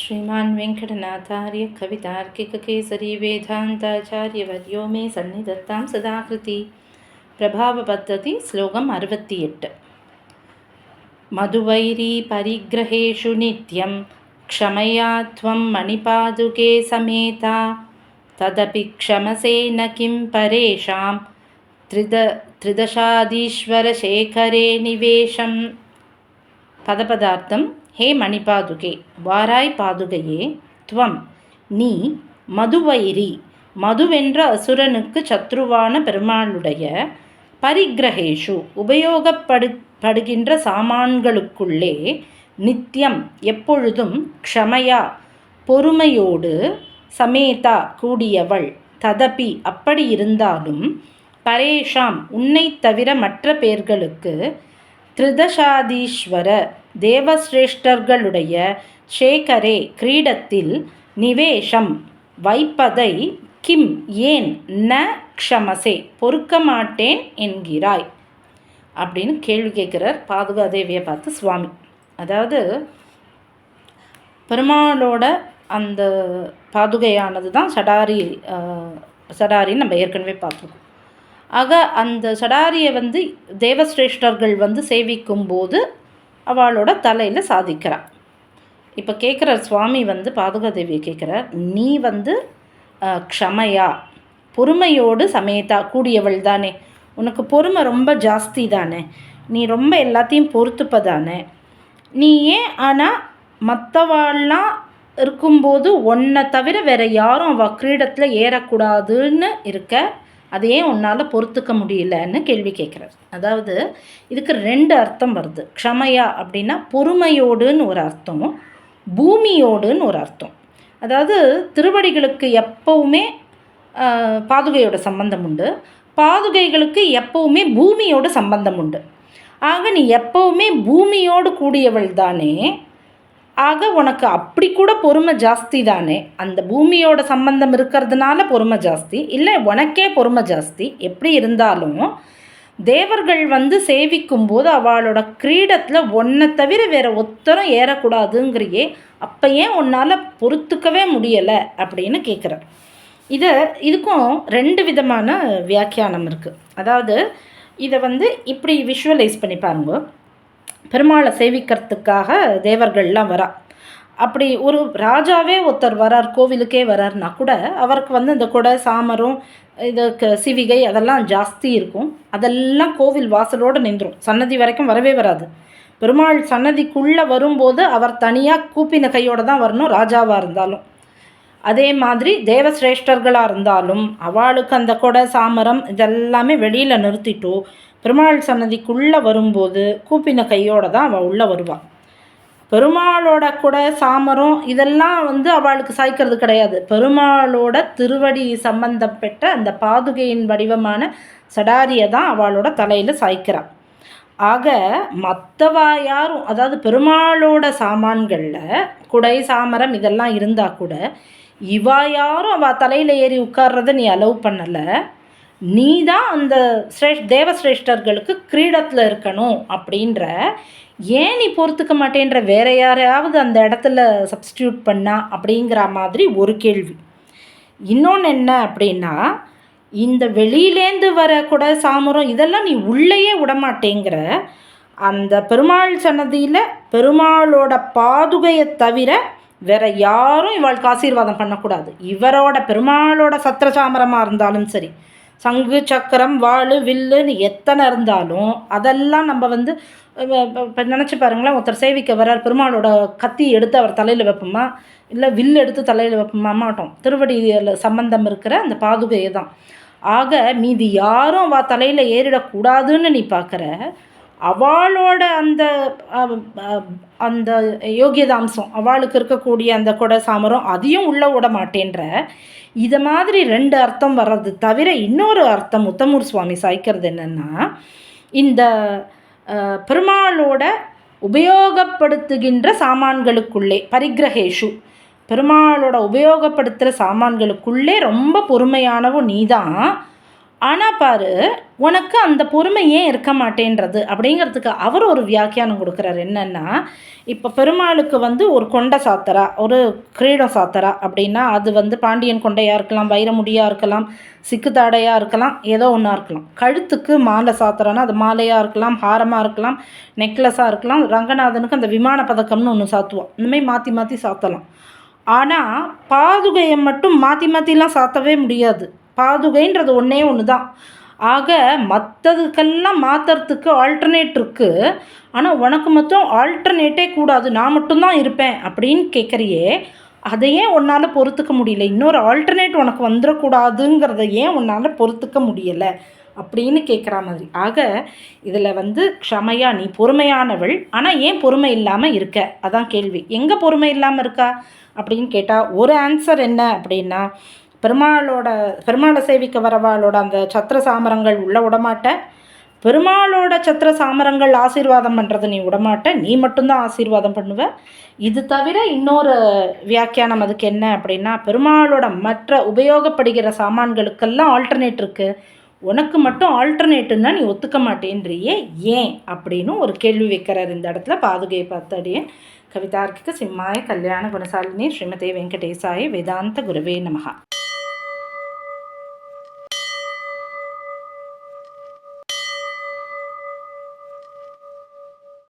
श्रीमान् वेङ्कटनाथार्यकवितार्किककेसरी वेदान्ताचार्यवर्यो मे सन्निधत्तां सदाकृति। प्रभावपद्धति श्लोकम् अरवति एट् मधुवैरी परिग्रहेषु नित्यं क्षमया त्वं मणिपादुके समेता। तदपि क्षमसे न किं परेषां त्रिद त्रिदशादीश्वरशेखरे निवेशं पदपदार्थं ஹே மணிபாதுகே வாராய் பாதுகையே துவம். நீ மதுவைரி மதுவென்ற அசுரனுக்கு சத்ருவான பெருமாளுடைய பரிகிரகேஷு உபயோகப்படு படுகின்ற சாமான்களுக்குள்ளே நித்தியம் எப்பொழுதும் க்ஷமையா பொறுமையோடு சமேதா கூடியவள். ததபி அப்படி இருந்தாலும் பரேஷாம் உன்னை தவிர மற்ற பேர்களுக்கு திருதசாதீஸ்வர தேவசிரேஷ்டர்களுடைய சேகரே கிரீடத்தில் நிவேஷம் வைப்பதை கிம் ஏன் ந க்ஷமசே பொறுக்க மாட்டேன் என்கிறாய்? அப்படின்னு கேள்வி கேட்குறார் பாதுகாதேவியை பார்த்து சுவாமி. அதாவது பெருமாளோட அந்த பாதுகையானது தான் சடாரி சடாரின்னு நம்ம ஏற்கனவே பார்த்துருக்கோம். ஆக அந்த சடாரியை வந்து தேவசிரேஷ்டர்கள் வந்து சேவிக்கும் போது அவளோட தலையில் சாதிக்கிறாள் இப்போ கேட்குற சுவாமி வந்து பாதுகாதேவியை கேட்குறார் நீ வந்து க்ஷமையா பொறுமையோடு சமயத்தா கூடியவள் தானே. உனக்கு பொறுமை ரொம்ப ஜாஸ்தி தானே. நீ ரொம்ப எல்லாத்தையும் பொறுத்துப்பதானே நீ ஏன் ஆனால் மற்றவாள்லாம் இருக்கும்போது உன்னை தவிர வேறு யாரும் அவள் கிரீடத்தில் ஏறக்கூடாதுன்னு இருக்க? அதையே உன்னால் பொறுத்துக்க முடியலன்னு கேள்வி கேட்குறாரு. அதாவது இதுக்கு ரெண்டு அர்த்தம் வருது. க்ஷமையா அப்படின்னா பொறுமையோடுன்னு ஒரு அர்த்தம் பூமியோடுன்னு ஒரு அர்த்தம். அதாவது திருவடிகளுக்கு எப்போவுமே பாதுகையோட சம்பந்தம் உண்டு. பாதுகைகளுக்கு எப்போவுமே பூமியோட சம்பந்தம் உண்டு. ஆக நீ எப்போவுமே பூமியோடு கூடியவள் தானே ஆக உனக்கு அப்படி கூட பொறுமை ஜாஸ்தி தானே? அந்த பூமியோட சம்பந்தம் இருக்கிறதுனால பொறுமை ஜாஸ்தி. இல்லை உனக்கே பொறுமை ஜாஸ்தி. எப்படி இருந்தாலும் தேவர்கள் வந்து சேவிக்கும் போது அவளோட கிரீடத்தில் ஒன்றை தவிர வேறு ஒத்தரம் ஏறக்கூடாதுங்கிறியே. அப்போ ஏன் உன்னால் பொறுத்துக்கவே முடியலை? அப்படின்னு கேட்குறார் இதை இதுக்கும் ரெண்டு விதமான வியாக்கியானம் இருக்குது அதாவது இதை வந்து இப்படி விஷுவலைஸ் பண்ணி பாருங்க. பெருமாளை சேவிக்கிறதுக்காக தேவர்கள்லாம் வரா. அப்படி ஒரு ராஜாவே ஒருத்தர் வரார் கோவிலுக்கே வரார்னா கூட அவருக்கு வந்து இந்த குடை சாமரம் இது சிவிகை அதெல்லாம் ஜாஸ்தி இருக்கும். அதெல்லாம் கோவில் வாசலோடு நின்றும். சன்னதி வரைக்கும் வரவே வராது. பெருமாள் சன்னதிக்குள்ளே வரும்போது அவர் தனியாக கூப்பின கையோடு தான் வரணும் ராஜாவாக இருந்தாலும். அதே மாதிரி தேவசிரேஷ்டர்களாக இருந்தாலும் அவளுக்கு அந்த கொடை சாமரம் இதெல்லாமே வெளியில் நிறுத்திட்டோ பெருமாள் சன்னதிக்குள்ளே வரும்போது கூப்பின கையோடு தான் அவள் உள்ளே வருவாள் பெருமாளோட கூட சாமரம் இதெல்லாம் வந்து அவளுக்கு சாய்க்கிறது கிடையாது. பெருமாளோட திருவடி சம்பந்தப்பட்ட அந்த பாதுகையின் வடிவமான சடாரியை தான் அவளோட தலையில் சாய்க்கிறாள் ஆக மற்றவா யாரும் அதாவது பெருமாளோட சாமான்களில் குடை சாமரம் இதெல்லாம் இருந்தால் கூட இவா யாரும் அவள் தலையில் ஏறி உட்கார்றத நீ அலோவ் பண்ணலை. நீ தான் அந்த ஸ்ரேஷ் தேவசிரேஷ்டர்களுக்கு கிரீடத்தில் இருக்கணும் அப்படின்ற ஏன் நீ பொறுத்துக்க மாட்டேன்ற வேற யாரையாவது அந்த இடத்துல சப்ஸ்டியூட் பண்ணா அப்படிங்கிற மாதிரி ஒரு கேள்வி. இன்னொன்று என்ன அப்படின்னா இந்த வெளியிலேந்து வர கூட சாமரம் இதெல்லாம் நீ உள்ளேயே விடமாட்டேங்கிற அந்த பெருமாள் சன்னதியில் பெருமாளோட பாதுகையை தவிர வேற யாரும் இவளுக்கு ஆசீர்வாதம் பண்ணக்கூடாது. இவரோட பெருமாளோட சத்திர சாமரமாக இருந்தாலும் சரி. சங்கு சக்கரம் வாள் வில்லுன்னு எத்தனை இருந்தாலும் அதெல்லாம் நம்ம வந்து இப்போ நினச்சி பாருங்களேன் ஒருத்தர் சேவிக்க வர்றார் பெருமாளோட கத்தி எடுத்து அவர் தலையில் வைப்போமா? இல்லை வில் எடுத்து தலையில் வைப்போமா? மாட்டோம். திருவடியில் சம்பந்தம் இருக்கிற அந்த பாதுகையை தான் ஆக மீதி யாரும் வா தலையில் ஏறிடக்கூடாதுன்னு நீ பார்க்குற அவளோட அந்த அந்த யோகியதாம்சம் அவளுக்கு இருக்கக்கூடிய அந்த கொடை சாமரம் அதையும் உள்ளே விட மாட்டேன்ற. இதை மாதிரி ரெண்டு அர்த்தம் வர்றது தவிர இன்னொரு அர்த்தம் முத்தமூர் சுவாமி சாய்க்கிறது என்னென்னா இந்த பெருமாளோட உபயோகப்படுத்துகின்ற சாமான்களுக்குள்ளே பரிகிரகேஷு பெருமாளோட உபயோகப்படுத்துகிற சாமான்களுக்குள்ளே ரொம்ப பொறுமையானவும் நீ தான் ஆனால் பாரு உனக்கு அந்த பொறுமை ஏன் இருக்க மாட்டேன்றது? அப்படிங்கிறதுக்கு அவர் ஒரு வியாக்கியானம் கொடுக்குறாரு. என்னென்னா இப்போ பெருமாளுக்கு வந்து ஒரு கொண்டை சாத்தரா ஒரு கிரீடம் சாத்தரா அப்படின்னா அது வந்து பாண்டியன் கொண்டையாக இருக்கலாம் வைரமுடியாக இருக்கலாம் சிக்கு தாடையாக இருக்கலாம் ஏதோ ஒன்றா இருக்கலாம். கழுத்துக்கு மாலை சாத்தரானா அது மாலையாக இருக்கலாம் ஹாரமாக இருக்கலாம் நெக்லஸாக இருக்கலாம் ரங்கநாதனுக்கு அந்த விமான பதக்கம்னு ஒன்று சாத்துவோம். இந்தமாதிரி மாற்றி மாற்றி சாத்தலாம். ஆனால் பாதுகையை மட்டும் மாற்றி மாற்றிலாம் சாத்தவே முடியாது. பாதுகைன்றது ஒன்றே ஒன்று தான் ஆக மற்றதுக்கெல்லாம் மாற்றுறதுக்கு ஆல்டர்னேட் இருக்குது ஆனால் உனக்கு மட்டும் ஆல்டர்னேட்டே கூடாது. நான் மட்டும்தான் இருப்பேன் அப்படின்னு கேட்குறியே அதையே உன்னால் பொறுத்துக்க முடியல? இன்னொரு ஆல்டர்னேட் உனக்கு வந்துடக்கூடாதுங்கிறத ஏன் உன்னால் பொறுத்துக்க முடியலை? அப்படின்னு கேட்குற மாதிரி. ஆக இதில் வந்து க்ஷமையா நீ பொறுமையானவள். ஆனால் ஏன் பொறுமை இல்லாமல் இருக்க? அதான் கேள்வி. எங்கே பொறுமை இல்லாமல் இருக்கா? அப்படின்னு கேட்டால் ஒரு ஆன்சர் என்ன அப்படின்னா பெருமாளோட பெருமாளை சேவிக்க வரவாளோட அந்த சத்திர சாமரங்கள் உள்ளே விடமாட்ட. பெருமாளோட சத்திர சாமரங்கள் ஆசீர்வாதம் பண்ணுறது நீ விடமாட்ட. நீ மட்டும்தான் ஆசீர்வாதம் பண்ணுவ. இது தவிர இன்னொரு வியாக்கியானம் அதுக்கு என்ன அப்படின்னா பெருமாளோட மற்ற உபயோகப்படுகிற சாமான்களுக்கெல்லாம் ஆல்டர்னேட் இருக்குது உனக்கு மட்டும் ஆல்டர்னேட்டுன்னா நீ ஒத்துக்க மாட்டேன்றியே ஏன் அப்படின்னு ஒரு கேள்வி வைக்கிறார் இந்த இடத்துல பாதுகையை பார்த்தடியே கவிதார்க்கிக சிம்மாய கல்யாண குணசாலினி ஸ்ரீமதி வெங்கடேசாய வேதாந்த குருவே நமகா